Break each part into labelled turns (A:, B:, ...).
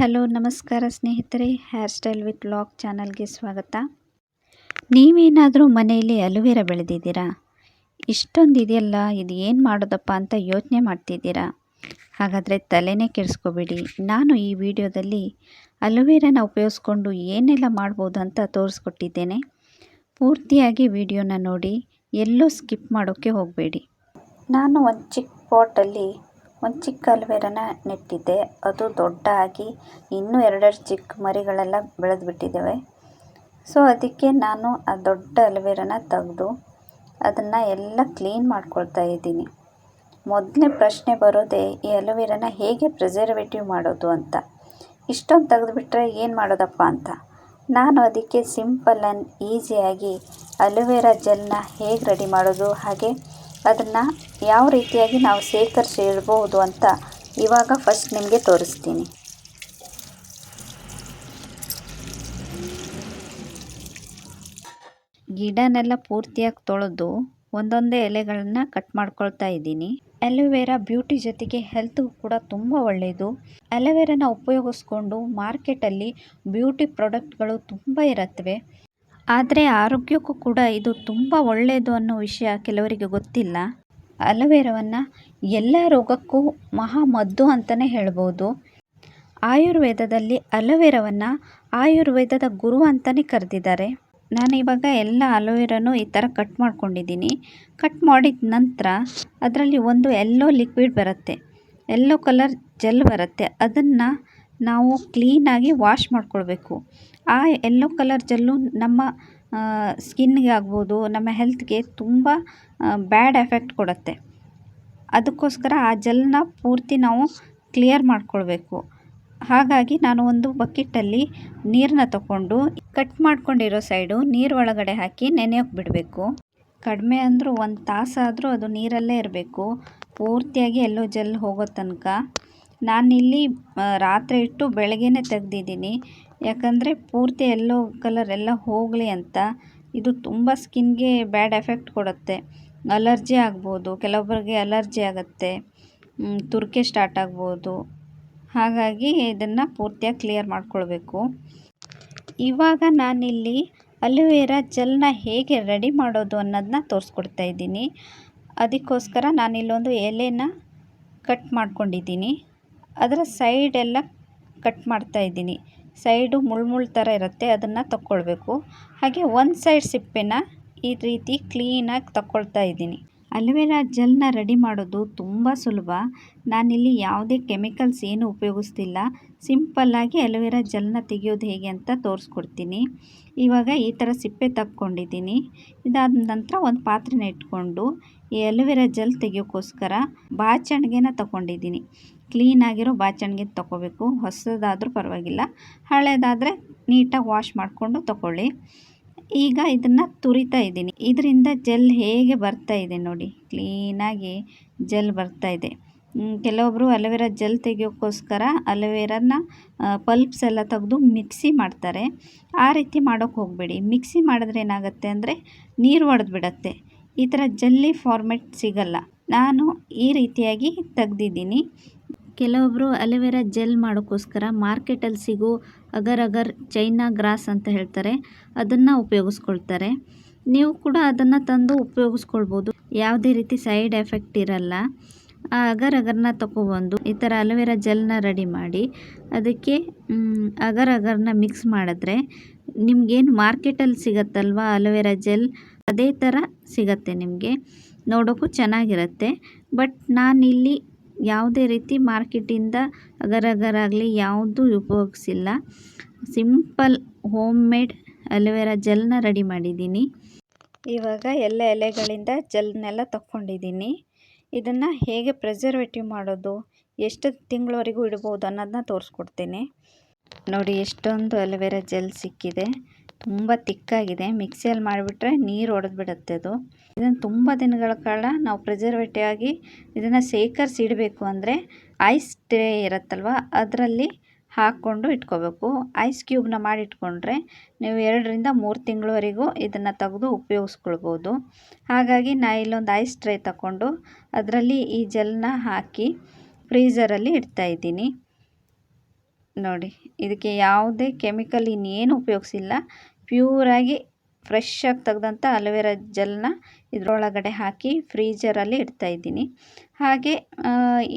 A: Hello, ನಮಸ್ಕಾರ ಸ್ನೇಹಿತರೆ. Hair style with log ಚಾನಲ್ಗೆ ಸ್ವಾಗತ. ನೀವೇನಾದರೂ ಮನೆಯಲ್ಲಿ ಅಲುವೆರಾ ಬೆಳೆದಿದ್ದೀರಾ? ಇಷ್ಟೊಂದು ಇದೆಯಲ್ಲ ಇದು ಏನು ಮಾಡೋದಪ್ಪ ಅಂತ ಯೋಚನೆ ಮಾಡ್ತಿದ್ದೀರಾ? ಹಾಗಾದರೆ ತಲೆನೇ ಕೆಡಿಸ್ಕೋಬೇಡಿ. ನಾನು ಈ ವಿಡಿಯೋದಲ್ಲಿ ಅಲುವೆರಾನ ಉಪಯೋಗಿಸ್ಕೊಂಡು ಏನೆಲ್ಲ ಮಾಡ್ಬೋದು ಅಂತ ತೋರಿಸ್ಕೊಟ್ಟಿದ್ದೇನೆ. ಪೂರ್ತಿಯಾಗಿ ವಿಡಿಯೋನ ನೋಡಿ, ಎಲ್ಲೂ ಸ್ಕಿಪ್ ಮಾಡೋಕ್ಕೆ ಹೋಗಬೇಡಿ. ನಾನು ಒಂದು ಚಿಕ್ಕ ಪಾಟಲ್ಲಿ ಒಂದು ಚಿಕ್ಕ ಅಲುವೆರಾನ ನೆಟ್ಟಿದ್ದೆ. ಅದು ದೊಡ್ಡ ಆಗಿ ಇನ್ನೂ ಎರಡೆರಡು ಚಿಕ್ಕ ಮರಿಗಳೆಲ್ಲ ಬೆಳೆದು ಬಿಟ್ಟಿದ್ದಾವೆ ಸೊ ಅದಕ್ಕೆ ನಾನು ಆ ದೊಡ್ಡ ಅಲುವೆರಾನ ತೆಗೆದು ಅದನ್ನು ಎಲ್ಲ ಕ್ಲೀನ್ ಮಾಡ್ಕೊಳ್ತಾ ಇದ್ದೀನಿ. ಮೊದಲನೇ ಪ್ರಶ್ನೆ ಬರೋದೇ, ಈ ಅಲುವೆರಾನ ಹೇಗೆ ಪ್ರಿಸರ್ವೇಟಿವ್ ಮಾಡೋದು ಅಂತ? ಇಷ್ಟೊಂದು ತೆಗೆದುಬಿಟ್ರೆ ಏನು ಮಾಡೋದಪ್ಪ ಅಂತ? ನಾನು ಅದಕ್ಕೆ ಸಿಂಪಲ್ ಆ್ಯಂಡ್ ಈಸಿಯಾಗಿ ಅಲೋವೆರಾ ಜೆಲ್ನ ಹೇಗೆ ರೆಡಿ ಮಾಡೋದು, ಹಾಗೆ ಅದನ್ನು ಯಾವ ರೀತಿಯಾಗಿ ನಾವು ಶೇಖರಿಸಿ ಇಡ್ಬೋದು ಅಂತ ಇವಾಗ ಫಸ್ಟ್ ನಿಮಗೆ ತೋರಿಸ್ತೀನಿ. ಗಿಡನೆಲ್ಲ ಪೂರ್ತಿಯಾಗಿ ತೊಳೆದು ಒಂದೊಂದೇ ಎಲೆಗಳನ್ನು ಕಟ್ ಮಾಡ್ಕೊಳ್ತಾ ಇದ್ದೀನಿ. ಅಲೋವೆರಾ ಬ್ಯೂಟಿ ಜೊತೆಗೆ ಹೆಲ್ತ್ಗೂ ಕೂಡ ತುಂಬ ಒಳ್ಳೆಯದು ಅಲೋವೆರಾನ ಉಪಯೋಗಿಸ್ಕೊಂಡು ಮಾರ್ಕೆಟಲ್ಲಿ ಬ್ಯೂಟಿ ಪ್ರಾಡಕ್ಟ್ಗಳು ತುಂಬ ಇರುತ್ತವೆ. ಆದರೆ ಆರೋಗ್ಯಕ್ಕೂ ಕೂಡ ಇದು ತುಂಬ ಒಳ್ಳೆಯದು ಅನ್ನೋ ವಿಷಯ ಕೆಲವರಿಗೆ ಗೊತ್ತಿಲ್ಲ. ಅಲೋವೆರಾವನ್ನು ಎಲ್ಲ ರೋಗಕ್ಕೂ ಮಹಾಮದ್ದು ಅಂತಲೇ ಹೇಳ್ಬೋದು. ಆಯುರ್ವೇದದಲ್ಲಿ ಅಲೋವೆರಾವನ್ನು ಆಯುರ್ವೇದದ ಗುರು ಅಂತಲೇ ಕರೆದಿದ್ದಾರೆ. ನಾನು ಇವಾಗ ಎಲ್ಲ ಅಲೋವೆರಾನು ಈ ಥರ ಕಟ್ ಮಾಡ್ಕೊಂಡಿದ್ದೀನಿ. ಕಟ್ ಮಾಡಿದ ನಂತರ ಅದರಲ್ಲಿ ಒಂದು ಎಲ್ಲೋ ಲಿಕ್ವಿಡ್ ಬರುತ್ತೆ. ಎಲ್ಲೋ ಕಲರ್ ಜೆಲ್ ಬರುತ್ತೆ. ಅದನ್ನು ನಾವು ಕ್ಲೀನಾಗಿ ವಾಶ್ ಮಾಡಿಕೊಳ್ಬೇಕು. ಆ ಎಲ್ಲೋ ಕಲರ್ ಜೆಲ್ಲು ನಮ್ಮ ಸ್ಕಿನ್ಗೆ ಆಗ್ಬೋದು, ನಮ್ಮ ಹೆಲ್ತ್ಗೆ ತುಂಬ ಬ್ಯಾಡ್ ಎಫೆಕ್ಟ್ ಕೊಡುತ್ತೆ. ಅದಕ್ಕೋಸ್ಕರ ಆ ಜೆಲ್ನ ಪೂರ್ತಿ ನಾವು ಕ್ಲಿಯರ್ ಮಾಡಿಕೊಳ್ಬೇಕು. ಹಾಗಾಗಿ ನಾನು ಒಂದು ಬಕೆಟಲ್ಲಿ ನೀರನ್ನ ತಗೊಂಡು ಕಟ್ ಮಾಡ್ಕೊಂಡಿರೋ ಸೈಡು ನೀರು ಒಳಗಡೆ ಹಾಕಿ ನೆನೆಯೋಕೆ ಬಿಡಬೇಕು. ಕಡಿಮೆ ಅಂದರೂ ಒಂದು ತಾಸಾದರೂ ಅದು ನೀರಲ್ಲೇ ಇರಬೇಕು. ಪೂರ್ತಿಯಾಗಿ ಎಲ್ಲೋ ಜೆಲ್ ಹೋಗೋ ತನಕ. ನಾನಿಲ್ಲಿ ರಾತ್ರಿ ಇಟ್ಟು ಬೆಳಗ್ಗೆನೇ ತೆಗ್ದಿದ್ದೀನಿ. ಯಾಕಂದರೆ ಪೂರ್ತಿ ಎಲ್ಲೋ ಕಲರ್ ಎಲ್ಲ ಹೋಗಲಿ ಅಂತ. ಇದು ತುಂಬ ಸ್ಕಿನ್ಗೆ ಬ್ಯಾಡ್ ಎಫೆಕ್ಟ್ ಕೊಡುತ್ತೆ. ಅಲರ್ಜಿ ಆಗ್ಬೋದು ಕೆಲವೊಬ್ಬರಿಗೆ ಅಲರ್ಜಿ ಆಗುತ್ತೆ ತುರಿಕೆ ಸ್ಟಾರ್ಟ್ ಆಗ್ಬೋದು. ಹಾಗಾಗಿ ಇದನ್ನು ಪೂರ್ತಿಯಾಗಿ ಕ್ಲಿಯರ್ ಮಾಡ್ಕೊಳ್ಬೇಕು. ಇವಾಗ ನಾನಿಲ್ಲಿ ಅಲೋವೆರಾ ಜೆಲ್ನ ಹೇಗೆ ರೆಡಿ ಮಾಡೋದು ಅನ್ನೋದನ್ನ ತೋರಿಸ್ಕೊಡ್ತಾ ಇದ್ದೀನಿ. ಅದಕ್ಕೋಸ್ಕರ ನಾನಿಲ್ಲೊಂದು ಎಲೆನ ಕಟ್ ಮಾಡ್ಕೊಂಡಿದ್ದೀನಿ. ಅದರ ಸೈಡೆಲ್ಲ ಕಟ್ ಮಾಡ್ತಾ ಇದ್ದೀನಿ. ಸೈಡು ಮುಳ್ಳು ಮುಳ್ಳು ಥರ ಇರುತ್ತೆ, ಅದನ್ನು ತಕ್ಕೊಳ್ಬೇಕು. ಹಾಗೆ ಒಂದು ಸೈಡ್ ಸಿಪ್ಪೆನ ಈ ರೀತಿ ಕ್ಲೀನಾಗಿ ತಕ್ಕೊಳ್ತಾ ಇದ್ದೀನಿ. ಅಲೋವೆರಾ ಜೆಲ್ನ ರೆಡಿ ಮಾಡೋದು ತುಂಬ ಸುಲಭ. ನಾನಿಲ್ಲಿ ಯಾವುದೇ ಕೆಮಿಕಲ್ಸ್ ಏನು ಉಪಯೋಗಿಸ್ತಿಲ್ಲ. ಸಿಂಪಲ್ಲಾಗಿ ಅಲೋವೆರಾ ಜೆಲ್ನ ತೆಗೆಯೋದು ಹೇಗೆ ಅಂತ ತೋರಿಸ್ಕೊಡ್ತೀನಿ. ಇವಾಗ ಈ ಥರ ಸಿಪ್ಪೆ ತಕ್ಕೊಂಡಿದ್ದೀನಿ. ಇದಾದ ನಂತರ ಒಂದು ಪಾತ್ರೆನ ಇಟ್ಕೊಂಡು ಈ ಅಲೋವೆರಾ ಜೆಲ್ ತೆಗೆಯೋಕ್ಕೋಸ್ಕರ ಬಾಚಣಿಗೆನ ತಗೊಂಡಿದ್ದೀನಿ ಕ್ಲೀನಾಗಿರೋ ಬಾಚಣಿಗೆ ತೊಗೋಬೇಕು ಹೊಸದಾದರೂ ಪರವಾಗಿಲ್ಲ. ಹಳೇದಾದರೆ ನೀಟಾಗಿ ವಾಶ್ ಮಾಡಿಕೊಂಡು ತಗೊಳ್ಳಿ ಈಗ ಇದನ್ನು ತುರಿತಾ ಇದ್ದೀನಿ. ಇದರಿಂದ ಜೆಲ್ ಹೇಗೆ ಬರ್ತಾ ಇದೆ ನೋಡಿ. ಕ್ಲೀನಾಗಿ ಜೆಲ್ ಬರ್ತಾ ಇದೆ. ಕೆಲವೊಬ್ಬರು ಅಲೋವೆರಾ ಜೆಲ್ ತೆಗಿಯೋಕ್ಕೋಸ್ಕರ ಅಲೋವೆರಾನ ಪಲ್ಪ್ಸ್ ಎಲ್ಲ ತೆಗೆದು ಮಿಕ್ಸಿ ಮಾಡ್ತಾರೆ. ಆ ರೀತಿ ಮಾಡೋಕ್ಕೆ ಹೋಗಬೇಡಿ. ಮಿಕ್ಸಿ ಮಾಡಿದ್ರೆ ಏನಾಗುತ್ತೆ ಅಂದರೆ ನೀರು ಒಡೆದು ಬಿಡತ್ತೆ ಈ ಥರ ಜಲ್ಲಿ ಫಾರ್ಮೆಟ್ ಸಿಗಲ್ಲ. ನಾನು ಈ ರೀತಿಯಾಗಿ ತೆಗ್ದಿದ್ದೀನಿ. ಕೆಲವೊಬ್ಬರು ಅಲೋವೆರಾ ಜೆಲ್ ಮಾಡೋಕ್ಕೋಸ್ಕರ ಮಾರ್ಕೆಟಲ್ಲಿ ಸಿಗೋ ಅಗರ್ ಅಗರ್ ಚೈನಾ ಗ್ರಾಸ್ ಅಂತ ಹೇಳ್ತಾರೆ, ಅದನ್ನು ಉಪಯೋಗಿಸ್ಕೊಳ್ತಾರೆ. ನೀವು ಕೂಡ ಅದನ್ನು ತಂದು ಉಪಯೋಗಿಸ್ಕೊಳ್ಬೋದು. ಯಾವುದೇ ರೀತಿ ಸೈಡ್ ಎಫೆಕ್ಟ್ ಇರಲ್ಲ. ಆ ಅಗರ್ ಅಗರ್ನ ತಗೊಬಂದು ಈ ಥರ ಅಲೋವೆರಾ ಜೆಲ್ನ ರೆಡಿ ಮಾಡಿ, ಅದಕ್ಕೆ ಅಗರ್ ಅಗರ್ನ ಮಿಕ್ಸ್ ಮಾಡಿದ್ರೆ ನಿಮಗೇನು ಮಾರ್ಕೆಟಲ್ಲಿ ಸಿಗತ್ತಲ್ವ ಅಲೋವೆರಾ ಜೆಲ್? ಅದೇ ಥರ ಸಿಗತ್ತೆ ನಿಮಗೆ. ನೋಡೋಕ್ಕೂ ಚೆನ್ನಾಗಿರುತ್ತೆ. ಬಟ್ ನಾನಿಲ್ಲಿ ಯಾವುದೇ ರೀತಿ ಮಾರ್ಕೆಟಿಂದ ಅಗರ್ ಅಗರ್ ಆಗಲಿ ಯಾವುದೂ ಉಪಯೋಗಿಸಿಲ್ಲ. Simple home made aloe vera ಜೆಲ್ನ ready ಮಾಡಿದ್ದೀನಿ. ಇವಾಗ ಎಲ್ಲ ಎಲೆಗಳಿಂದ ಜೆಲ್ನೆಲ್ಲ ತಕ್ಕೊಂಡಿದ್ದೀನಿ. ಇದನ್ನು ಹೇಗೆ ಪ್ರಿಸರ್ವೇಟಿವ್ ಮಾಡೋದು, ಎಷ್ಟು ತಿಂಗಳವರೆಗೂ ಇಡ್ಬೋದು ಅನ್ನೋದನ್ನ ತೋರಿಸ್ಕೊಡ್ತೀನಿ. ನೋಡಿ, ಎಷ್ಟೊಂದು ಅಲೋವೆರಾ ಜೆಲ್ ಸಿಕ್ಕಿದೆ. ತುಂಬ ತಿಕ್ಕಾಗಿದೆ. ಮಿಕ್ಸಿಯಲ್ಲಿ ಮಾಡಿಬಿಟ್ರೆ ನೀರು ಒಡೆದ್ಬಿಡುತ್ತೆ ಅದು. ಇದನ್ನು ತುಂಬ ದಿನಗಳ ಕಾಲ ನಾವು ಪ್ರಿಸರ್ವೇಟಿವ್ ಆಗಿ ಇದನ್ನು ಶೇಖರಿಸಿ ಇಡಬೇಕು ಅಂದರೆ ಐಸ್ ಟ್ರೇ ಇರುತ್ತಲ್ವ, ಅದರಲ್ಲಿ ಹಾಕ್ಕೊಂಡು ಇಟ್ಕೋಬೇಕು. ಐಸ್ ಕ್ಯೂಬ್ನ ಮಾಡಿಟ್ಕೊಂಡ್ರೆ ನೀವು ಎರಡರಿಂದ ಮೂರು ತಿಂಗಳವರೆಗೂ ಇದನ್ನು ತೆಗೆದು ಉಪಯೋಗಿಸ್ಕೊಳ್ಬೋದು. ಹಾಗಾಗಿ ನಾ ಇಲ್ಲೊಂದು ಐಸ್ ಟ್ರೇ ತಗೊಂಡು ಅದರಲ್ಲಿ ಈ ಜೆಲ್ನ ಹಾಕಿ ಫ್ರೀಝರಲ್ಲಿ ಇಡ್ತಾಯಿದ್ದೀನಿ ನೋಡಿ, ಇದಕ್ಕೆ ಯಾವುದೇ ಕೆಮಿಕಲ್ ಇನ್ನೇನು ಉಪಯೋಗಿಸಿಲ್ಲ. ಪ್ಯೂರಾಗಿ ಫ್ರೆಶ್ ಆಗಿ ತೆಗೆದಂಥ ಅಲೋವೆರಾ ಜೆಲ್ನ ಇದರೊಳಗಡೆ ಹಾಕಿ ಫ್ರೀಜರಲ್ಲಿ ಇಡ್ತಾ ಇದ್ದೀನಿ. ಹಾಗೆ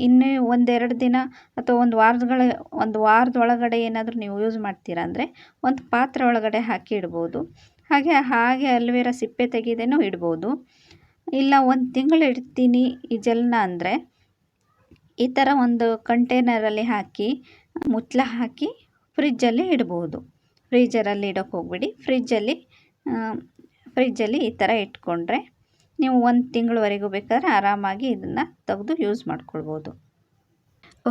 A: ಇನ್ನೂ ಒಂದೆರಡು ದಿನ ಅಥವಾ ಒಂದು ವಾರಗಳ ಒಂದು ವಾರದೊಳಗಡೆ ಏನಾದರೂ ನೀವು ಯೂಸ್ ಮಾಡ್ತೀರಾ ಅಂದರೆ ಒಂದು ಪಾತ್ರೆ ಒಳಗಡೆ ಹಾಕಿ ಇಡ್ಬೋದು. ಹಾಗೆ ಹಾಗೆ ಅಲೋವೆರಾ ಸಿಪ್ಪೆ ತೆಗೆದೇನೂ ಇಡ್ಬೋದು. ಇಲ್ಲ, ಒಂದು ತಿಂಗಳು ಇಡ್ತೀನಿ ಈ ಜೆಲ್ನ ಅಂದರೆ ಈ ಥರ ಒಂದು ಕಂಟೈನರಲ್ಲಿ ಹಾಕಿ, ಮುಚ್ಚಳ ಹಾಕಿ ಫ್ರಿಜ್ಜಲ್ಲಿ ಇಡ್ಬೋದು. ಫ್ರೀಜರಲ್ಲಿ ಇಡೋಕ್ಕೆ ಹೋಗ್ಬಿಡಿ. ಫ್ರಿಜ್ಜಲ್ಲಿ ಫ್ರಿಜ್ಜಲ್ಲಿ ಈ ಥರ ಇಟ್ಕೊಂಡ್ರೆ ನೀವು ಒಂದು ತಿಂಗಳವರೆಗೂ ಬೇಕಾದ್ರೆ ಆರಾಮಾಗಿ ಇದನ್ನು ತೆಗೆದು ಯೂಸ್ ಮಾಡ್ಕೊಳ್ಬೋದು.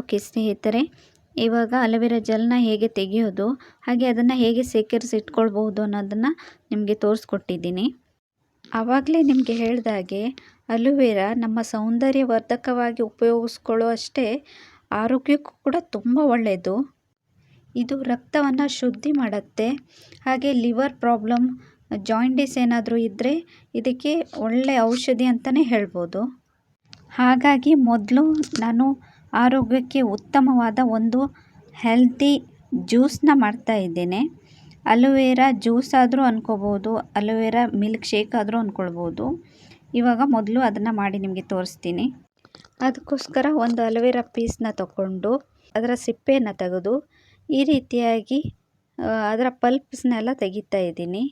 A: ಓಕೆ ಸ್ನೇಹಿತರೆ, ಇವಾಗ ಅಲೋವೆರಾ ಜಲ್ನ ಹೇಗೆ ತೆಗೆಯೋದು, ಹಾಗೆ ಅದನ್ನು ಹೇಗೆ ಸೇಕರಿಸಿ ಇಟ್ಕೊಳ್ಬೋದು ಅನ್ನೋದನ್ನು ನಿಮಗೆ ತೋರಿಸ್ಕೊಟ್ಟಿದ್ದೀನಿ. ಆವಾಗಲೇ ನಿಮಗೆ ಹೇಳಿದಾಗೆ ಅಲೋವೆರಾ ನಮ್ಮ ಸೌಂದರ್ಯವರ್ಧಕವಾಗಿ ಉಪಯೋಗಿಸ್ಕೊಳ್ಳೋ ಅಷ್ಟೇ ಆರೋಗ್ಯಕ್ಕೂ ಕೂಡ ತುಂಬ ಒಳ್ಳೆಯದು. ಇದು ರಕ್ತವನ್ನು ಶುದ್ಧಿ ಮಾಡುತ್ತೆ. ಹಾಗೆ ಲಿವರ್ ಪ್ರಾಬ್ಲಮ್ ಜಾಯಿಂಡಿಸ್ ಏನಾದರೂ ಇದ್ದರೆ ಇದಕ್ಕೆ ಒಳ್ಳೆಯ ಔಷಧಿ ಅಂತಲೇ ಹೇಳ್ಬೋದು. ಹಾಗಾಗಿ ಮೊದಲು ನಾನು ಆರೋಗ್ಯಕ್ಕೆ ಉತ್ತಮವಾದ ಒಂದು ಹೆಲ್ತಿ ಮಾಡ್ತಾ ಇದ್ದೇನೆ. ಅಲೋವೆರಾ ಜ್ಯೂಸ್ ಆದರೂ ಅಂದ್ಕೋಬೋದು ಅಲೋವೆರಾ ಮಿಲ್ಕ್ ಶೇಕ್ ಆದರೂ ಅಂದ್ಕೊಳ್ಬೋದು ಇವಾಗ ಮೊದಲು ಅದನ್ನು ಮಾಡಿ ನಿಮಗೆ ತೋರಿಸ್ತೀನಿ. ಅದಕ್ಕೋಸ್ಕರ ಒಂದು ಅಲೋವೆರಾ ಪೀಸ್ನ ತಗೊಂಡು ಅದರ ಸಿಪ್ಪೆಯನ್ನು ತೆಗೆದು ಈ ರೀತಿಯಾಗಿ ಅದರ ಪಲ್ಪ್ಸ್ನೆಲ್ಲ ತೆಗಿತಾ ಇದ್ದೀನಿ.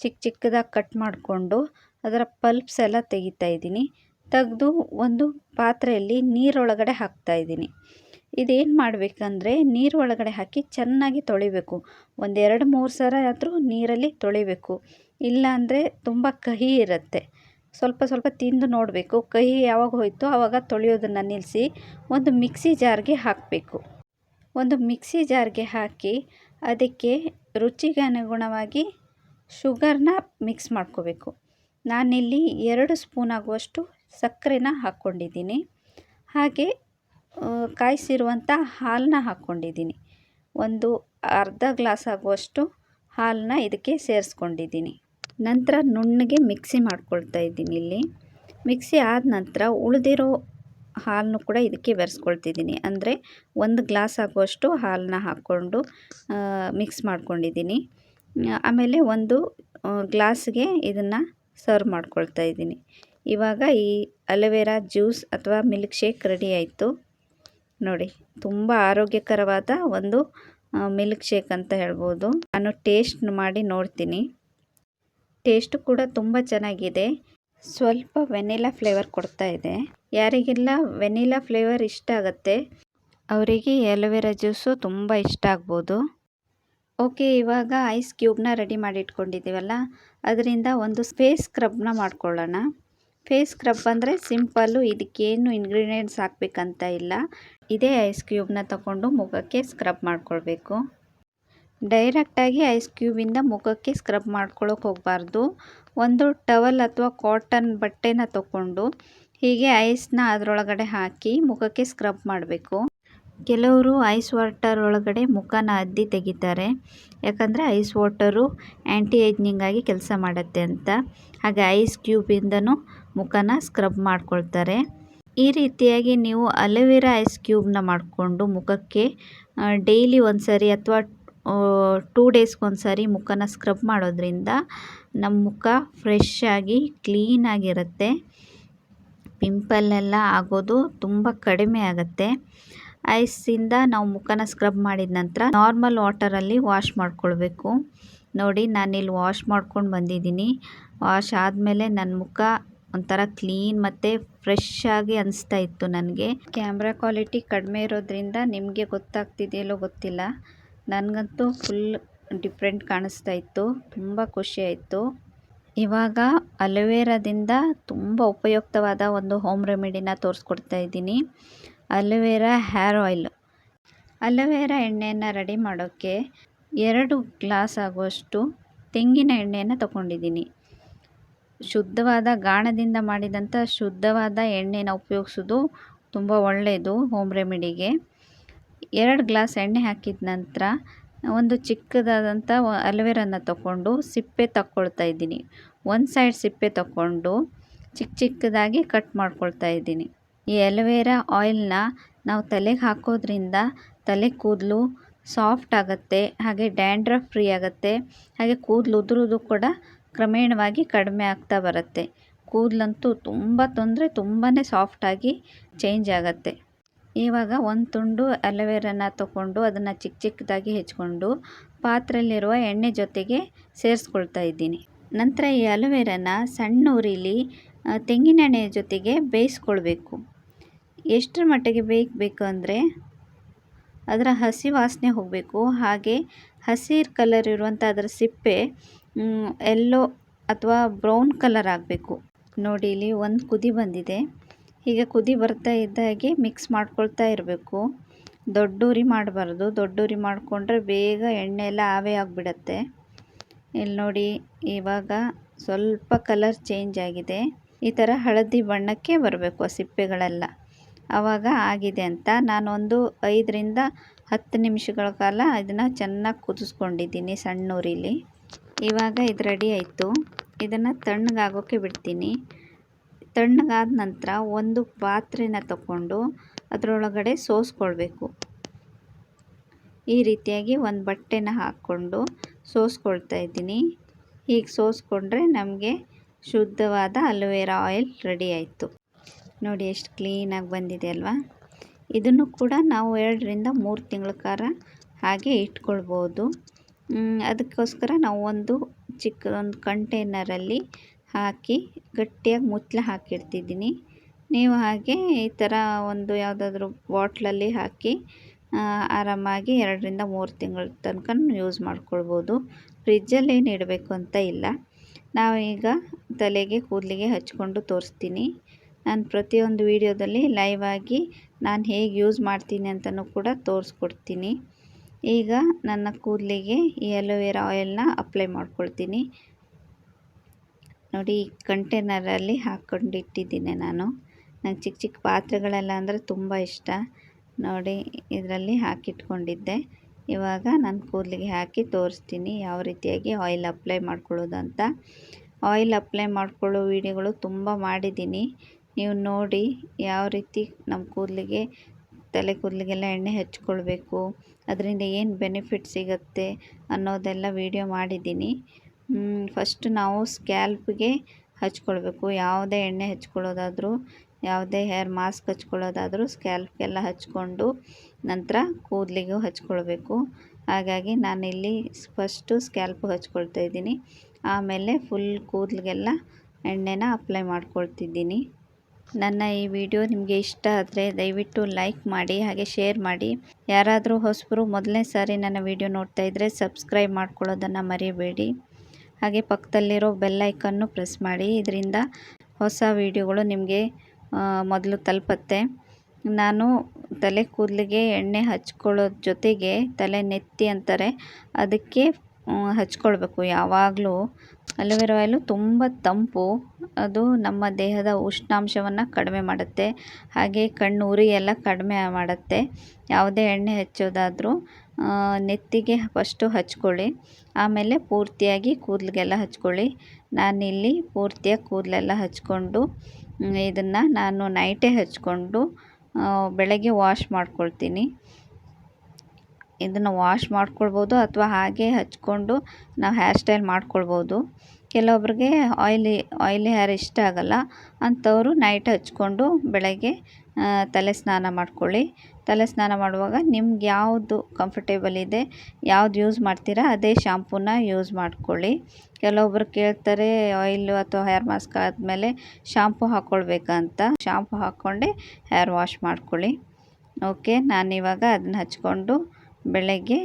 A: ಚಿಕ್ಕ ಚಿಕ್ಕದಾಗಿ ಕಟ್ ಮಾಡಿಕೊಂಡು ಅದರ ಪಲ್ಪ್ಸ್ ಎಲ್ಲ ತೆಗಿತಾ ಇದ್ದೀನಿ. ತೆಗೆದು ಒಂದು ಪಾತ್ರೆಯಲ್ಲಿ ನೀರೊಳಗಡೆ ಹಾಕ್ತಾ ಇದ್ದೀನಿ. ಇದೇನು ಮಾಡಬೇಕಂದ್ರೆ ನೀರು ಒಳಗಡೆ ಹಾಕಿ ಚೆನ್ನಾಗಿ ತೊಳಿಬೇಕು. ಒಂದೆರಡು ಮೂರು ಸಲ ಆದರೂ ನೀರಲ್ಲಿ ತೊಳಿಬೇಕು. ಇಲ್ಲಾಂದರೆ ತುಂಬ ಕಹಿ ಇರುತ್ತೆ. ಸ್ವಲ್ಪ ಸ್ವಲ್ಪ ತಿಂದು ನೋಡಬೇಕು. ಕಹಿ ಯಾವಾಗ ಹೋಯಿತು ಆವಾಗ ತೊಳೆಯೋದನ್ನು ನಿಲ್ಲಿಸಿ ಒಂದು ಮಿಕ್ಸಿ ಜಾರ್ಗೆ ಹಾಕಬೇಕು. ಒಂದು ಮಿಕ್ಸಿ ಜಾರ್ಗೆ ಹಾಕಿ ಅದಕ್ಕೆ ರುಚಿಗೆ ಅನುಗುಣವಾಗಿ ಶುಗರ್ನ ಮಿಕ್ಸ್ ಮಾಡ್ಕೋಬೇಕು. ನಾನಿಲ್ಲಿ ಎರಡು ಸ್ಪೂನ್ ಆಗುವಷ್ಟು ಸಕ್ಕರೆನ ಹಾಕ್ಕೊಂಡಿದ್ದೀನಿ. ಹಾಗೆ ಕಾಯಿಸಿರುವಂಥ ಹಾಲನ್ನ ಹಾಕ್ಕೊಂಡಿದ್ದೀನಿ. ಒಂದು ಅರ್ಧ ಗ್ಲಾಸ್ ಆಗುವಷ್ಟು ಹಾಲನ್ನ ಇದಕ್ಕೆ ಸೇರಿಸ್ಕೊಂಡಿದ್ದೀನಿ. ನಂತರ ನುಣ್ಣಗೆ ಮಿಕ್ಸಿ ಮಾಡ್ಕೊಳ್ತಾ ಇದ್ದೀನಿ ಇಲ್ಲಿ. ಮಿಕ್ಸಿ ಆದ ನಂತರ ಉಳಿದಿರೋ ಹಾಲನ್ನು ಕೂಡ ಇದಕ್ಕೆ ಬೆರೆಸ್ಕೊಳ್ತಿದ್ದೀನಿ. ಅಂದರೆ ಒಂದು ಗ್ಲಾಸ್ ಆಗುವಷ್ಟು ಹಾಲನ್ನ ಹಾಕ್ಕೊಂಡು ಮಿಕ್ಸ್ ಮಾಡ್ಕೊಂಡಿದ್ದೀನಿ. ಆಮೇಲೆ ಒಂದು ಗ್ಲಾಸ್ಗೆ ಇದನ್ನು ಸರ್ವ್ ಮಾಡ್ಕೊಳ್ತಾ ಇದ್ದೀನಿ. ಇವಾಗ ಈ ಅಲೋವೆರಾ ಜ್ಯೂಸ್ ಅಥವಾ ಮಿಲ್ಕ್ ಶೇಕ್ ರೆಡಿ ಆಯಿತು. ನೋಡಿ, ತುಂಬ ಆರೋಗ್ಯಕರವಾದ ಒಂದು ಮಿಲ್ಕ್ ಶೇಕ್ ಅಂತ ಹೇಳ್ಬೋದು. ನಾನು ಟೇಸ್ಟ್ ಮಾಡಿ ನೋಡ್ತೀನಿ. ಟೇಸ್ಟು ಕೂಡ ತುಂಬ ಚೆನ್ನಾಗಿದೆ. ಸ್ವಲ್ಪ ವೆನಿಲಾ ಫ್ಲೇವರ್ ಕೊಡ್ತಾ ಇದೆ. ಯಾರಿಗೆಲ್ಲ ವೆನಿಲಾ ಫ್ಲೇವರ್ ಇಷ್ಟ ಆಗುತ್ತೆ, ಅವರಿಗೆ ಎಲೋವೆರಾ ಜ್ಯೂಸು ತುಂಬ ಇಷ್ಟ ಆಗ್ಬೋದು. ಓಕೆ, ಇವಾಗ ಐಸ್ ಕ್ಯೂಬ್ನ ರೆಡಿ ಮಾಡಿ ಇಟ್ಕೊಂಡಿದ್ದೀವಲ್ಲ ಅದರಿಂದ ಒಂದು ಫೇಸ್ ಸ್ಕ್ರಬ್ನ ಮಾಡ್ಕೊಳ್ಳೋಣ. ಫೇಸ್ ಸ್ಕ್ರಬ್ ಅಂದರೆ ಸಿಂಪಲ್ಲು, ಇದಕ್ಕೇನು ಇಂಗ್ರೀಡಿಯೆಂಟ್ಸ್ ಹಾಕಬೇಕಂತ ಇಲ್ಲ. ಇದೇ ಐಸ್ ಕ್ಯೂಬ್ನ ತಗೊಂಡು ಮುಖಕ್ಕೆ ಸ್ಕ್ರಬ್ ಮಾಡ್ಕೊಳ್ಬೇಕು. ಡೈರೆಕ್ಟಾಗಿ ಐಸ್ ಕ್ಯೂಬಿಂದ ಮುಖಕ್ಕೆ ಸ್ಕ್ರಬ್ ಮಾಡ್ಕೊಳ್ಳೋಕೆ ಹೋಗಬಾರ್ದು. ಒಂದು ಟವಲ್ ಅಥವಾ ಕಾಟನ್ ಬಟ್ಟೆನ ತಗೊಂಡು ಹೀಗೆ ಐಸ್ನ ಅದರೊಳಗಡೆ ಹಾಕಿ ಮುಖಕ್ಕೆ ಸ್ಕ್ರಬ್ ಮಾಡಬೇಕು. ಕೆಲವರು ಐಸ್ ವಾಟರ್ ಒಳಗಡೆ ಮುಖನ ಅದ್ದಿ ತೆಗಿತಾರೆ. ಯಾಕಂದರೆ ಐಸ್ ವಾಟರು ಆ್ಯಂಟಿ ಏಜ್ನಿಂಗ್ ಆಗಿ ಕೆಲಸ ಮಾಡುತ್ತೆ ಅಂತ. ಹಾಗೆ ಐಸ್ ಕ್ಯೂಬಿಂದನೂ ಮುಖನ ಸ್ಕ್ರಬ್ ಮಾಡ್ಕೊಳ್ತಾರೆ. ಈ ರೀತಿಯಾಗಿ ನೀವು ಅಲೋವೆರಾ ಐಸ್ ಕ್ಯೂಬ್ನ ಮಾಡಿಕೊಂಡು ಮುಖಕ್ಕೆ ಡೈಲಿ ಒಂದು ಸರಿ ಅಥವಾ ಟೂ ಡೇಸ್ಗೊಂದು ಸಾರಿ ಮುಖನ ಸ್ಕ್ರಬ್ ಮಾಡೋದ್ರಿಂದ ನಮ್ಮ ಮುಖ ಫ್ರೆಶ್ ಆಗಿ ಕ್ಲೀನಾಗಿರುತ್ತೆ ಪಿಂಪಲ್ಲೆಲ್ಲ ಆಗೋದು ತುಂಬ ಕಡಿಮೆ ಆಗುತ್ತೆ. ಐಸಿಂದ ನಾವು ಮುಖನ ಸ್ಕ್ರಬ್ ಮಾಡಿದ ನಂತರ ನಾರ್ಮಲ್ ವಾಟರಲ್ಲಿ ವಾಶ್ ಮಾಡ್ಕೊಳ್ಬೇಕು. ನೋಡಿ, ನಾನಿಲ್ಲಿ ವಾಶ್ ಮಾಡ್ಕೊಂಡು ಬಂದಿದ್ದೀನಿ. ವಾಶ್ ಆದಮೇಲೆ ನನ್ನ ಮುಖ ಒಂಥರ ಕ್ಲೀನ್ ಮತ್ತು ಫ್ರೆಶ್ ಆಗಿ ಅನಿಸ್ತಾ ಇತ್ತು ನನಗೆ. ಕ್ಯಾಮ್ರಾ ಕ್ವಾಲಿಟಿ ಕಡಿಮೆ ಇರೋದ್ರಿಂದ ನಿಮಗೆ ಗೊತ್ತಾಗ್ತಿದೆಯಲ್ಲೋ ಗೊತ್ತಿಲ್ಲ. ನನಗಂತೂ ಫುಲ್ ಡಿಫ್ರೆಂಟ್ ಕಾಣಿಸ್ತಾ ಇತ್ತು, ತುಂಬ ಖುಷಿ ಆಯಿತು. ಇವಾಗ ಅಲೋವೆರಾದಿಂದ ತುಂಬ ಉಪಯುಕ್ತವಾದ ಒಂದು ಹೋಮ್ ರೆಮಿಡಿನ ತೋರಿಸ್ಕೊಡ್ತಾ ಇದ್ದೀನಿ. Aloe vera hair oil. Aloe vera ಎಣ್ಣೆಯನ್ನು ರೆಡಿ ಮಾಡೋಕ್ಕೆ ಎರಡು ಗ್ಲಾಸ್ ಆಗುವಷ್ಟು ತೆಂಗಿನ ಎಣ್ಣೆಯನ್ನು ತಗೊಂಡಿದ್ದೀನಿ. ಶುದ್ಧವಾದ ಗಾಣದಿಂದ ಮಾಡಿದಂಥ ಶುದ್ಧವಾದ ಎಣ್ಣೆನ ಉಪಯೋಗಿಸೋದು ತುಂಬ ಒಳ್ಳೆಯದು ಹೋಮ್ ರೆಮಿಡಿಗೆ. ಎರಡು ಗ್ಲಾಸ್ ಎಣ್ಣೆ ಹಾಕಿದ ನಂತರ ಒಂದು ಚಿಕ್ಕದಾದಂಥ ಅಲವೇರನ್ನ ತಗೊಂಡು ಸಿಪ್ಪೆ ತಕ್ಕೊಳ್ತಾ ಇದ್ದೀನಿ. ಒಂದು ಸೈಡ್ ಸಿಪ್ಪೆ ತಗೊಂಡು ಚಿಕ್ಕ ಚಿಕ್ಕದಾಗಿ ಕಟ್ ಮಾಡ್ಕೊಳ್ತಾ ಇದ್ದೀನಿ. ಈ ಅಲೋವೆರಾ ಆಯಿಲ್ನ ನಾವು ತಲೆಗೆ ಹಾಕೋದ್ರಿಂದ ತಲೆ ಕೂದಲು ಸಾಫ್ಟ್ ಆಗುತ್ತೆ, ಹಾಗೆ ಡ್ಯಾಂಡ್ರಫ್ ಫ್ರೀ ಆಗುತ್ತೆ, ಹಾಗೆ ಕೂದಲು ಉದುರೋದು ಕೂಡ ಕ್ರಮೇಣವಾಗಿ ಕಡಿಮೆ ಆಗ್ತಾ ಬರುತ್ತೆ. ಕೂದಲಂತೂ ತುಂಬ ತೊಂದರೆ ತುಂಬಾ ಸಾಫ್ಟಾಗಿ ಚೇಂಜ್ ಆಗುತ್ತೆ. ಇವಾಗ ಒಂದು ತುಂಡು ಅಲೋವೆರಾನ ತಗೊಂಡು ಅದನ್ನು ಚಿಕ್ಕ ಚಿಕ್ಕದಾಗಿ ಹೆಚ್ಕೊಂಡು ಪಾತ್ರೆಯಲ್ಲಿರುವ ಎಣ್ಣೆ ಜೊತೆಗೆ ಸೇರಿಸ್ಕೊಳ್ತಾ ಇದ್ದೀನಿ. ನಂತರ ಈ ಅಲೋವೆರಾನ ಸಣ್ಣ ಉರಿಲಿ ತೆಂಗಿನೆಣ್ಣೆಯ ತೆಂಗಿನೆಣ್ಣೆ ಜೊತೆಗೆ ಬೇಯಿಸ್ಕೊಳ್ಬೇಕು. ಎಷ್ಟರ ಮಟ್ಟಿಗೆ ಬೇಯಬೇಕು ಅಂದರೆ ಅದರ ಹಸಿ ವಾಸನೆ ಹೋಗಬೇಕು. ಹಾಗೆ ಹಸಿರು ಕಲರ್ ಇರುವಂಥ ಅದರ ಸಿಪ್ಪೆ ಎಲ್ಲೋ ಅಥವಾ ಬ್ರೌನ್ ಕಲರ್ ಆಗಬೇಕು. ನೋಡಿ, ಇಲ್ಲಿ ಒಂದು ಕುದಿ ಬಂದಿದೆ. ಹೀಗೆ ಕುದಿ ಬರ್ತಾ ಇದ್ದ ಹಾಗೆ ಮಿಕ್ಸ್ ಮಾಡ್ಕೊಳ್ತಾ ಇರಬೇಕು. ದೊಡ್ಡ ಉರಿ ಮಾಡಬಾರ್ದು. ದೊಡ್ಡ ಉರಿ ಮಾಡಿಕೊಂಡ್ರೆ ಬೇಗ ಎಣ್ಣೆ ಎಲ್ಲ ಆವೇ ಆಗಿಬಿಡತ್ತೆ. ಇಲ್ಲಿ ನೋಡಿ, ಇವಾಗ ಸ್ವಲ್ಪ ಕಲರ್ ಚೇಂಜ್ ಆಗಿದೆ. ಈ ಥರ ಹಳದಿ ಬಣ್ಣಕ್ಕೆ ಬರಬೇಕು ಸಿಪ್ಪೆಗಳೆಲ್ಲ. ಆವಾಗ ಆಗಿದೆ ಅಂತ ನಾನೊಂದು ಐದರಿಂದ ಹತ್ತು ನಿಮಿಷಗಳ ಕಾಲ ಇದನ್ನು ಚೆನ್ನಾಗಿ ಕುದಿಸ್ಕೊಂಡಿದ್ದೀನಿ ಸಣ್ಣ ಉರಿಲಿ. ಇವಾಗ ಇದು ರೆಡಿ ಆಯಿತು. ಇದನ್ನು ತಣ್ಣಗಾಗೋಕ್ಕೆ ಬಿಡ್ತೀನಿ. ತಣ್ಣಗಾದ ನಂತರ ಒಂದು ಪಾತ್ರೆನ ತಗೊಂಡು ಅದರೊಳಗಡೆ ಸೋಸ್ಕೊಳ್ಬೇಕು ಈ ರೀತಿಯಾಗಿ ಒಂದು ಬಟ್ಟೆನ ಹಾಕ್ಕೊಂಡು ಸೋಸ್ಕೊಳ್ತಾ ಇದ್ದೀನಿ. ಹೀಗೆ ಸೋಸ್ಕೊಂಡ್ರೆ ನಮಗೆ ಶುದ್ಧವಾದ ಅಲೋವೆರಾ ಆಯಿಲ್ ರೆಡಿ ಆಯಿತು. ನೋಡಿ ಎಷ್ಟು ಕ್ಲೀನಾಗಿ ಬಂದಿದೆ ಅಲ್ವಾ? ಇದನ್ನು ಕೂಡ ನಾವು ಎರಡರಿಂದ ಮೂರು ತಿಂಗಳ ಕಾಲ ಹಾಗೆ ಇಟ್ಕೊಳ್ಬೋದು. ಅದಕ್ಕೋಸ್ಕರ ನಾವು ಒಂದು ಚಿಕ್ಕ, ಒಂದು ಕಂಟೈನರಲ್ಲಿ ಹಾಕಿ ಗಟ್ಟಿಯಾಗಿ ಮುಚ್ಚಳ ಹಾಕಿಡ್ತಿದ್ದೀನಿ ನೀವು ಹಾಗೆ ಈ ಥರ ಒಂದು ಯಾವುದಾದ್ರೂ ಬಾಟ್ಲಲ್ಲಿ ಹಾಕಿ ಆರಾಮಾಗಿ ಎರಡರಿಂದ ಮೂರು ತಿಂಗಳ ತನಕ ಯೂಸ್ ಮಾಡ್ಕೊಳ್ಬೋದು. ಫ್ರಿಜ್ಜಲ್ಲಿ ಏನು ಇಡಬೇಕು ಅಂತ ಇಲ್ಲ. ನಾವೀಗ ತಲೆಗೆ, ಕೂದಲಿಗೆ ಹಚ್ಕೊಂಡು ತೋರಿಸ್ತೀನಿ. ನಾನು ಪ್ರತಿಯೊಂದು ವೀಡಿಯೋದಲ್ಲಿ ಲೈವ್ ಆಗಿ ನಾನು ಹೇಗೆ ಯೂಸ್ ಮಾಡ್ತೀನಿ ಅಂತಲೂ ಕೂಡ ತೋರಿಸ್ಕೊಡ್ತೀನಿ. ಈಗ ನನ್ನ ಕೂದಲಿಗೆ ಈ ಅಲೋವೆರಾ ಆಯಿಲ್ನ ಅಪ್ಲೈ ಮಾಡ್ಕೊಳ್ತೀನಿ. ನೋಡಿ ಈ ಕಂಟೈನರಲ್ಲಿ ಹಾಕ್ಕೊಂಡಿಟ್ಟಿದ್ದೀನಿ ನಾನು. ನಂಗೆ ಚಿಕ್ಕ ಚಿಕ್ಕ ಪಾತ್ರೆಗಳೆಲ್ಲ ಅಂದರೆ ತುಂಬ ಇಷ್ಟ. ನೋಡಿ ಇದರಲ್ಲಿ ಹಾಕಿಟ್ಕೊಂಡಿದ್ದೆ. ಇವಾಗ ನಾನು ಕೂದಲಿಗೆ ಹಾಕಿ ತೋರಿಸ್ತೀನಿ ಯಾವ ರೀತಿಯಾಗಿ ಆಯಿಲ್ ಅಪ್ಲೈ ಮಾಡ್ಕೊಳ್ಳೋದು ಅಂತ. ಆಯಿಲ್ ಅಪ್ಲೈ ಮಾಡ್ಕೊಳ್ಳೋ ವೀಡಿಯೋಗಳು ತುಂಬ ಮಾಡಿದ್ದೀನಿ. ನೀವು ನೋಡಿ ಯಾವ ರೀತಿ ನಮ್ಮ ಕೂದಲಿಗೆ, ತಲೆ ಕೂದಲಿಗೆಲ್ಲ ಎಣ್ಣೆ ಹಚ್ಕೊಳ್ಬೇಕು, ಅದರಿಂದ ಏನು ಬೆನಿಫಿಟ್ ಸಿಗುತ್ತೆ ಅನ್ನೋದೆಲ್ಲ ವೀಡಿಯೋ ಮಾಡಿದ್ದೀನಿ. ಫಸ್ಟ್ ನಾವು ಸ್ಕ್ಯಾಲ್ಪ್ಗೆ ಹಚ್ಕೊಳ್ಬೇಕು. ಯಾವುದೇ ಎಣ್ಣೆ ಹಚ್ಕೊಳ್ಳೋದಾದರೂ, ಯಾವುದೇ ಹೇರ್ ಮಾಸ್ಕ್ ಹಚ್ಕೊಳ್ಳೋದಾದರೂ ಸ್ಕ್ಯಾಲ್ಪ್ಗೆಲ್ಲ ಹಚ್ಕೊಂಡು ನಂತರ ಕೂದಲಿಗೂ ಹಚ್ಕೊಳ್ಬೇಕು. ಹಾಗಾಗಿ ನಾನಿಲ್ಲಿ ಫಸ್ಟು ಸ್ಕ್ಯಾಲ್ಪ್ ಹಚ್ಕೊಳ್ತಾ ಇದ್ದೀನಿ. ಆಮೇಲೆ ಫುಲ್ ಕೂದಲಿಗೆಲ್ಲ ಎಣ್ಣೆನ ಅಪ್ಲೈ ಮಾಡ್ಕೊಳ್ತಿದ್ದೀನಿ. ನನ್ನ ಈ ವಿಡಿಯೋ ನಿಮಗೆ ಇಷ್ಟ ಆದರೆ ದಯವಿಟ್ಟು ಲೈಕ್ ಮಾಡಿ, ಹಾಗೆ ಶೇರ್ ಮಾಡಿ. ಯಾರಾದರೂ ಹೊಸಬರು ಮೊದಲನೇ ಸಾರಿ ನನ್ನ ವಿಡಿಯೋ ನೋಡ್ತಾ ಇದ್ದರೆ ಸಬ್ಸ್ಕ್ರೈಬ್ ಮಾಡ್ಕೊಳ್ಳೋದನ್ನು ಮರಿಬೇಡಿ. ಹಾಗೆ ಪಕ್ಕದಲ್ಲಿರೋ ಬೆಲ್ ಐಕನ್ನು ಪ್ರೆಸ್ ಮಾಡಿ. ಇದರಿಂದ ಹೊಸ ವಿಡಿಯೋಗಳು ನಿಮಗೆ ಮೊದಲು ತಲುಪತ್ತೆ. ನಾನು ತಲೆ ಕೂದಲಿಗೆ ಎಣ್ಣೆ ಹಚ್ಕೊಳ್ಳೋದು ಜೊತೆಗೆ ತಲೆ ನೆತ್ತಿ ಅಂತಾರೆ. ಅದಕ್ಕೆ ಹಚ್ಕೊಳ್ಬೇಕು. ಯಾವಾಗಲೂ ಅಲೋವೆರಾ ಆಯಿಲು ತುಂಬ ತಂಪು. ಅದು ನಮ್ಮ ದೇಹದ ಉಷ್ಣಾಂಶವನ್ನು ಕಡಿಮೆ ಮಾಡುತ್ತೆ. ಹಾಗೆ ಕಣ್ಣು ಉರಿ ಎಲ್ಲ ಕಡಿಮೆ ಮಾಡುತ್ತೆ. ಯಾವುದೇ ಎಣ್ಣೆ ಹಚ್ಚೋದಾದರೂ ನೆತ್ತಿಗೆ ಫಸ್ಟು ಹಚ್ಕೊಳ್ಳಿ. ಆಮೇಲೆ ಪೂರ್ತಿಯಾಗಿ ಕೂದಲಿಗೆಲ್ಲ ಹಚ್ಕೊಳ್ಳಿ. ನಾನಿಲ್ಲಿ ಪೂರ್ತಿಯಾಗಿ ಕೂದಲೆಲ್ಲ ಹಚ್ಕೊಂಡು ಇದನ್ನು ನಾನು ನೈಟೇ ಹಚ್ಕೊಂಡು ಬೆಳಗ್ಗೆ ವಾಶ್ ಮಾಡ್ಕೊಳ್ತೀನಿ. ಇದನ್ನು ವಾಶ್ ಮಾಡ್ಕೊಳ್ಬೋದು ಅಥವಾ ಹಾಗೆ ಹಚ್ಕೊಂಡು ನಾವು ಹೇರ್ ಸ್ಟೈಲ್ ಮಾಡ್ಕೊಳ್ಬೋದು. ಕೆಲವೊಬ್ರಿಗೆ ಆಯ್ಲಿ ಆಯ್ಲಿ ಹೇರ್ ಇಷ್ಟ ಆಗಲ್ಲ. ಅಂಥವರು ನೈಟ್ ಹಚ್ಕೊಂಡು ಬೆಳಗ್ಗೆ ತಲೆ ಸ್ನಾನ ಮಾಡ್ಕೊಳ್ಳಿ. ತಲೆ ಸ್ನಾನ ಮಾಡುವಾಗ ನಿಮ್ಗೆ ಯಾವುದು ಕಂಫರ್ಟೇಬಲ್ ಇದೆ, ಯಾವ್ದು ಯೂಸ್ ಮಾಡ್ತೀರಾ ಅದೇ ಶಾಂಪೂನ ಯೂಸ್ ಮಾಡ್ಕೊಳ್ಳಿ. ಕೆಲವೊಬ್ರು ಕೇಳ್ತಾರೆ ಆಯಿಲು ಅಥವಾ ಹೇರ್ ಮಾಸ್ಕ್ ಆದಮೇಲೆ ಶಾಂಪು ಹಾಕ್ಕೊಳ್ಬೇಕಂತ ಶಾಂಪೂ ಹಾಕ್ಕೊಂಡೆ ಹೇರ್ ವಾಶ್ ಮಾಡ್ಕೊಳ್ಳಿ. ಓಕೆ ನಾನಿವಾಗ ಅದನ್ನ ಹಚ್ಕೊಂಡು ಬೆಳಗ್ಗೆ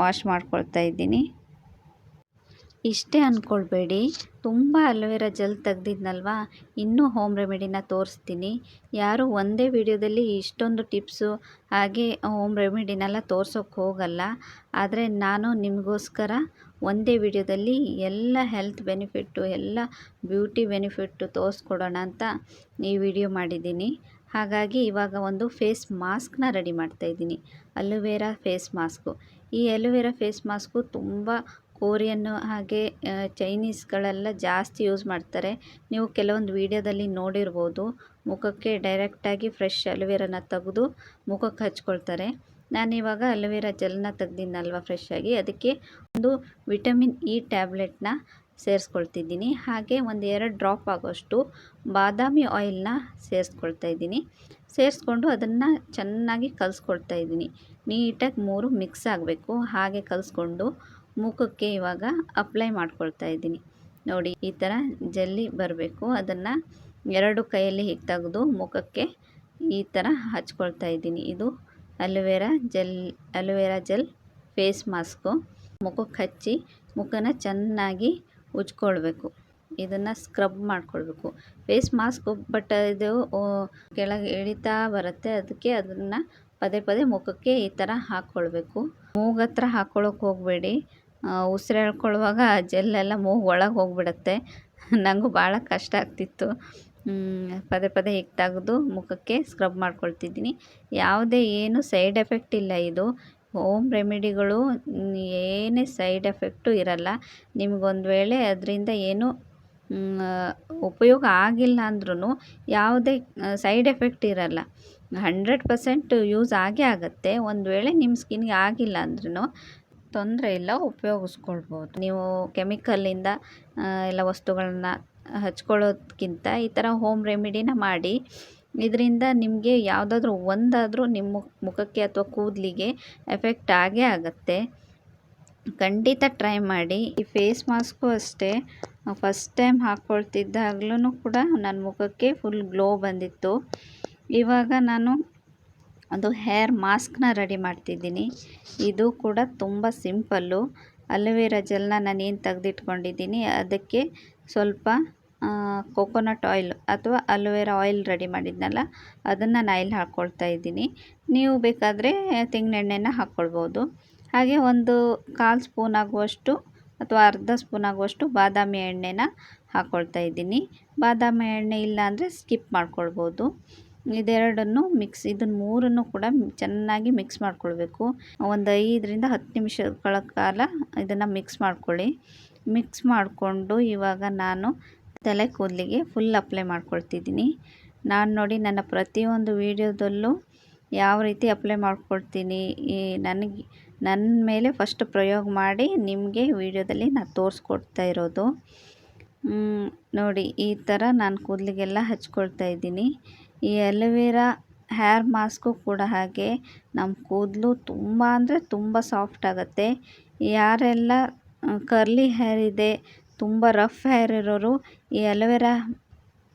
A: ವಾಶ್ ಮಾಡ್ಕೊಳ್ತಾ ಇದ್ದೀನಿ. ಇಷ್ಟೇ ಅಂದ್ಕೊಳ್ಬೇಡಿ ತುಂಬ ಅಲೋವೆರಾ ಜೆಲ್ ತೆಗ್ದಿದ್ನಲ್ವಾ? ಇನ್ನೂ ಹೋಮ್ ರೆಮಿಡಿನ ತೋರಿಸ್ತೀನಿ. ಯಾರು ಒಂದೇ ವಿಡಿಯೋದಲ್ಲಿ ಇಷ್ಟೊಂದು ಟಿಪ್ಸು ಹಾಗೆ ಹೋಮ್ ರೆಮಿಡಿನೆಲ್ಲ ತೋರ್ಸೋಕ್ಕೆ ಹೋಗಲ್ಲ. ಆದರೆ ನಾನು ನಿಮಗೋಸ್ಕರ ಒಂದೇ ವಿಡಿಯೋದಲ್ಲಿ ಎಲ್ಲ ಹೆಲ್ತ್ ಬೆನಿಫಿಟ್ಟು, ಎಲ್ಲ ಬ್ಯೂಟಿ ಬೆನಿಫಿಟ್ಟು ತೋರಿಸ್ಕೊಡೋಣ ಅಂತ ಈ ವಿಡಿಯೋ ಮಾಡಿದ್ದೀನಿ. ಹಾಗಾಗಿ ಇವಾಗ ಒಂದು ಫೇಸ್ ಮಾಸ್ಕ್ನ ರೆಡಿ ಮಾಡ್ತಾ ಇದ್ದೀನಿ. Aloe vera face mask. ಈ ಅಲೋವೆರಾ ಫೇಸ್ ಮಾಸ್ಕು ತುಂಬ ಕೋರಿಯನ್ನು ಹಾಗೆ ಚೈನೀಸ್ಗಳೆಲ್ಲ ಜಾಸ್ತಿ ಯೂಸ್ ಮಾಡ್ತಾರೆ. ನೀವು ಕೆಲವೊಂದು ವೀಡಿಯೋದಲ್ಲಿ ನೋಡಿರ್ಬೋದು. ಮುಖಕ್ಕೆ ಡೈರೆಕ್ಟಾಗಿ ಫ್ರೆಶ್ ಅಲೋವೆರಾನ ತೆಗೆದು ಮುಖಕ್ಕೆ ಹಚ್ಕೊಳ್ತಾರೆ. ನಾನಿವಾಗ ಅಲೋವೆರಾ ಜೆಲ್ನ ತೆಗ್ದಿನಲ್ವ ಫ್ರೆಶ್ ಆಗಿ? ಅದಕ್ಕೆ ಒಂದು ವಿಟಮಿನ್ ಇ ಟ್ಯಾಬ್ಲೆಟ್ನ ಸೇರಿಸ್ಕೊಳ್ತಿದ್ದೀನಿ. ಹಾಗೆ ಒಂದು ಎರಡು ಡ್ರಾಪ್ ಆಗೋಷ್ಟು ಬಾದಾಮಿ ಆಯಿಲ್ನ ಸೇರಿಸ್ಕೊಳ್ತಾ ಇದ್ದೀನಿ. ಸೇರಿಸ್ಕೊಂಡು ಅದನ್ನು ಚೆನ್ನಾಗಿ ಕಲಿಸ್ಕೊಳ್ತಾ ಇದ್ದೀನಿ. ನೀಟಾಗಿ ಮೂರು ಮಿಕ್ಸ್ ಆಗಬೇಕು. ಹಾಗೆ ಕಲಿಸ್ಕೊಂಡು ಮುಖಕ್ಕೆ ಇವಾಗ ಅಪ್ಲೈ ಮಾಡ್ಕೊಳ್ತಾ ಇದ್ದೀನಿ. ನೋಡಿ, ಈ ಥರ ಜಲ್ಲಿ ಬರಬೇಕು. ಅದನ್ನು ಎರಡು ಕೈಯಲ್ಲಿ ಹೀಗೆ ತೆಗೆದು ಮುಖಕ್ಕೆ ಈ ಥರ ಹಚ್ಕೊಳ್ತಾ ಇದ್ದೀನಿ. ಇದು aloe vera gel aloe vera gel face mask. ಮುಖಕ್ಕೆ ಹಚ್ಚಿ ಮುಖನ ಚೆನ್ನಾಗಿ ಉಜ್ಕೊಳ್ಬೇಕು. ಇದನ್ನು ಸ್ಕ್ರಬ್ ಮಾಡ್ಕೊಳ್ಬೇಕು. ಫೇಸ್ ಮಾಸ್ಕ್ ಬಟ್ ಇದು ಕೆಳಗೆ ಇಳಿತಾ ಬರುತ್ತೆ. ಅದಕ್ಕೆ ಅದನ್ನು ಪದೇ ಪದೇ ಮುಖಕ್ಕೆ ಈ ಥರ ಹಾಕ್ಕೊಳ್ಬೇಕು ಮೂಗು ಹತ್ರ ಹಾಕ್ಕೊಳ್ಳೋಕೆ ಹೋಗಬೇಡಿ. ಉಸಿರು ಎಳ್ಕೊಳ್ಳುವಾಗ ಜೆಲ್ಲೆಲ್ಲ ಮೂಗು ಒಳಗೆ ಹೋಗಿಬಿಡತ್ತೆ. ನನಗೂ ಭಾಳ ಕಷ್ಟ ಆಗ್ತಿತ್ತು. ಪದೇ ಪದೇ ಹೀಗೆ ತೆಗೆದು ಮುಖಕ್ಕೆ ಸ್ಕ್ರಬ್ ಮಾಡ್ಕೊಳ್ತಿದ್ದೀನಿ. ಯಾವುದೇ ಏನು ಸೈಡ್ ಎಫೆಕ್ಟ್ ಇಲ್ಲ ಇದು. ಹೋಮ್ ರೆಮಿಡಿಗಳು ಏನೇ ಸೈಡ್ ಎಫೆಕ್ಟು ಇರಲ್ಲ. ನಿಮಗೊಂದು ವೇಳೆ ಅದರಿಂದ ಏನು ಉಪಯೋಗ ಆಗಿಲ್ಲ ಅಂದ್ರೂ ಯಾವುದೇ ಸೈಡ್ ಎಫೆಕ್ಟ್ ಇರಲ್ಲ. ಹಂಡ್ರೆಡ್ ಪರ್ಸೆಂಟ್ ಯೂಸ್ ಆಗೇ ಆಗುತ್ತೆ. ಒಂದು ವೇಳೆ ನಿಮ್ಮ ಸ್ಕಿನ್ಗೆ ಆಗಿಲ್ಲ ಅಂದ್ರೂ ತೊಂದರೆ ಇಲ್ಲ, ಉಪಯೋಗಿಸ್ಕೊಳ್ಬೋದು. ನೀವು ಕೆಮಿಕಲ್ಲಿಂದ ಎಲ್ಲ ವಸ್ತುಗಳನ್ನ ಹಚ್ಕೊಳ್ಳೋದ್ಕಿಂತ ಈ ಥರ ಹೋಮ್ ರೆಮಿಡಿನ ಮಾಡಿ. ಇದರಿಂದ ನಿಮಗೆ ಯಾವುದಾದ್ರೂ ಒಂದಾದರೂ ನಿಮ್ಮ ಮುಖಕ್ಕೆ ಅಥವಾ ಕೂದಲಿಗೆ ಎಫೆಕ್ಟ್ ಆಗೇ ಆಗುತ್ತೆ. ಖಂಡಿತ ಟ್ರೈ ಮಾಡಿ. ಈ ಫೇಸ್ ಮಾಸ್ಕು ಅಷ್ಟೇ. ಫಸ್ಟ್ ಟೈಮ್ ಹಾಕ್ಕೊಳ್ತಿದ್ದಾಗ್ಲೂ ಕೂಡ ನನ್ನ ಮುಖಕ್ಕೆ ಫುಲ್ ಗ್ಲೋ ಬಂದಿತ್ತು. ಇವಾಗ ನಾನು ಒಂದು ಹೇರ್ ಮಾಸ್ಕ್ನ ರೆಡಿ ಮಾಡ್ತಿದ್ದೀನಿ. ಇದು ಕೂಡ ತುಂಬ ಸಿಂಪಲ್ಲು. ಅಲೋವೆರಾ ಜೆಲ್ನ ನಾನು ಏನು ತೆಗೆದಿಟ್ಕೊಂಡಿದ್ದೀನಿ ಅದಕ್ಕೆ ಸ್ವಲ್ಪ ಕೋಕೋನಟ್ ಆಯಿಲ್ ಅಥವಾ ಅಲೋವೆರಾ ಆಯಿಲ್ ರೆಡಿ ಮಾಡಿದ್ನಲ್ಲ, ಅದನ್ನು ನಾಯಿಲ್ ಹಾಕ್ಕೊಳ್ತಾ ಇದ್ದೀನಿ. ನೀವು ಬೇಕಾದರೆ ತೆಂಗಿನೆಣ್ಣೆನ ಹಾಕ್ಕೊಳ್ಬೋದು ಹಾಗೆ ಒಂದು ಕಾಲು ಸ್ಪೂನ್ ಆಗುವಷ್ಟು ಅಥವಾ ಅರ್ಧ ಸ್ಪೂನ್ ಆಗುವಷ್ಟು ಬಾದಾಮಿ ಎಣ್ಣೆನ ಹಾಕ್ಕೊಳ್ತಾ ಇದ್ದೀನಿ. ಬಾದಾಮಿ ಎಣ್ಣೆ ಇಲ್ಲ ಅಂದರೆ ಸ್ಕಿಪ್ ಮಾಡ್ಕೊಳ್ಬೋದು. ಇದೆರಡನ್ನು ಮಿಕ್ಸ್ ಇದನ್ನು ಮೂರನ್ನು ಕೂಡ ಚೆನ್ನಾಗಿ ಮಿಕ್ಸ್ ಮಾಡ್ಕೊಳ್ಬೇಕು. ಒಂದು ಐದರಿಂದ ಹತ್ತು ನಿಮಿಷಗಳ ಕಾಲ ಇದನ್ನು ಮಿಕ್ಸ್ ಮಾಡ್ಕೊಳ್ಳಿ. ಮಿಕ್ಸ್ ಮಾಡಿಕೊಂಡು ಇವಾಗ ನಾನು ತಲೆ ಕೂದಲಿಗೆ ಫುಲ್ ಅಪ್ಲೈ ಮಾಡ್ಕೊಳ್ತಿದ್ದೀನಿ. ನಾನು ನೋಡಿ ನನ್ನ ಪ್ರತಿಯೊಂದು ವೀಡಿಯೋದಲ್ಲೂ ಯಾವ ರೀತಿ ಅಪ್ಲೈ ಮಾಡ್ಕೊಳ್ತೀನಿ, ಈ ನನಗೆ ನನ್ನ ಮೇಲೆ ಫಸ್ಟ್ ಪ್ರಯೋಗ ಮಾಡಿ ನಿಮಗೆ ವೀಡಿಯೋದಲ್ಲಿ ನಾನು ತೋರಿಸ್ಕೊಡ್ತಾ ಇರೋದು. ನೋಡಿ ಈ ಥರ ನಾನು ಕೂದಲಿಗೆಲ್ಲ ಹಚ್ಕೊಳ್ತಾ ಇದ್ದೀನಿ. ಈ ಅಲೋವೆರಾ ಹೇರ್ ಮಾಸ್ಕು ಕೂಡ ಹಾಗೆ ನಮ್ಮ ಕೂದಲು ತುಂಬ ಅಂದರೆ ತುಂಬ ಸಾಫ್ಟ್ ಆಗುತ್ತೆ. ಯಾರೆಲ್ಲ ಕರ್ಲಿ ಹೇರ್ ಇದೆ ತುಂಬ ರಫ್ ಹೇರ್ ಇರೋರು ಈ ಅಲೋವೆರಾ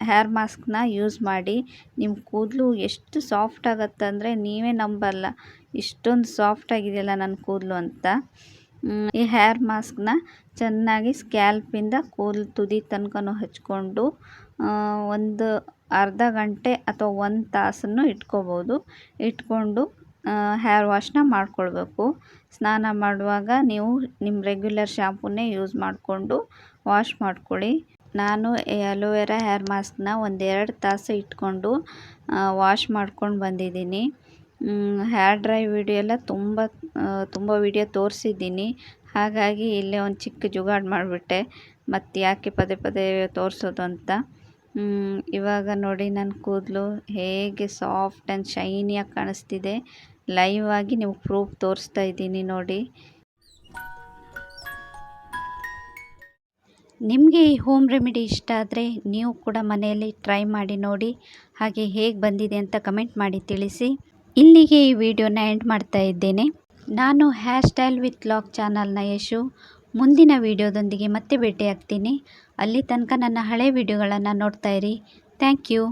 A: ಹೇರ್ ಮಾಸ್ಕ್ನ ಯೂಸ್ ಮಾಡಿ ನಿಮ್ಮ ಕೂದಲು ಎಷ್ಟು ಸಾಫ್ಟ್ ಆಗುತ್ತೆ ಅಂದರೆ ನೀವೇ ನಂಬಲ್ಲ, ಇಷ್ಟೊಂದು ಸಾಫ್ಟ್ ಆಗಿದೆಯಲ್ಲ ನನ್ನ ಕೂದಲು ಅಂತ. ಈ ಹೇರ್ ಮಾಸ್ಕ್ನ ಚೆನ್ನಾಗಿ ಸ್ಕ್ಯಾಲ್ಪಿಂದ ಕೂದಲು ತುದಿ ತನಕನೂ ಹಚ್ಕೊಂಡು ಒಂದು ಅರ್ಧ ಗಂಟೆ ಅಥವಾ ಒಂದು ತಾಸನ್ನು ಇಟ್ಕೋಬೋದು. ಇಟ್ಕೊಂಡು ಹೇರ್ ವಾಶ್ನ ಮಾಡ್ಕೊಳ್ಬೇಕು. ಸ್ನಾನ ಮಾಡುವಾಗ ನೀವು ನಿಮ್ಮ ರೆಗ್ಯುಲರ್ ಶ್ಯಾಂಪುನೇ ಯೂಸ್ ಮಾಡಿಕೊಂಡು ವಾಶ್ ಮಾಡ್ಕೊಳ್ಳಿ. ನಾನು ಅಲೋವೆರಾ ಹೇರ್ ಮಾಸ್ಕ್ನ ಒಂದೆರಡು ತಾಸು ಇಟ್ಕೊಂಡು ವಾಶ್ ಮಾಡ್ಕೊಂಡು ಬಂದಿದ್ದೀನಿ. ಹೇರ್ ಡ್ರೈ ವಿಡಿಯೋ ಎಲ್ಲ ತುಂಬ ತುಂಬ ವಿಡಿಯೋ ತೋರಿಸಿದ್ದೀನಿ. ಹಾಗಾಗಿ ಇಲ್ಲೇ ಒಂದು ಚಿಕ್ಕ ಜುಗಾಡು ಮಾಡಿಬಿಟ್ಟೆ. ಮತ್ತು ಯಾಕೆ ಪದೇ ಪದೇ ತೋರಿಸೋದು ಅಂತ. ಇವಾಗ ನೋಡಿ ನನ್ನ ಕೂದಲು ಹೇಗೆ ಸಾಫ್ಟ್ ಆ್ಯಂಡ್ ಶೈನಿಯಾಗಿ ಕಾಣಿಸ್ತಿದೆ. ಲೈವ್ ಆಗಿ ನೀವು ಪ್ರೂಫ್ ತೋರಿಸ್ತಾ ಇದ್ದೀನಿ ನೋಡಿ. ನಿಮಗೆ ಈ ಹೋಮ್ ರೆಮಿಡಿ ಇಷ್ಟ ಆದರೆ ನೀವು ಕೂಡ ಮನೆಯಲ್ಲಿ ಟ್ರೈ ಮಾಡಿ ನೋಡಿ ಹಾಗೆ ಹೇಗೆ ಬಂದಿದೆ ಅಂತ ಕಮೆಂಟ್ ಮಾಡಿ ತಿಳಿಸಿ. ಇಲ್ಲಿಗೆ ಈ ವಿಡಿಯೋನ ಎಂಡ್ ಮಾಡ್ತಾ ಇದ್ದೇನೆ. ನಾನು ಹೇರ್ ಸ್ಟೈಲ್ ವಿತ್ ಲಾಕ್ ಚಾನಲ್ನ ಯಶು. ಮುಂದಿನ ವಿಡಿಯೋದೊಂದಿಗೆ ಮತ್ತೆ ಭೇಟಿಯಾಗ್ತೀನಿ. ಅಲ್ಲಿ ತನಕ ನನ್ನ ಹಳೆ ವಿಡಿಯೋಗಳನ್ನು ನೋಡ್ತಾ ಇರಿ. Thank you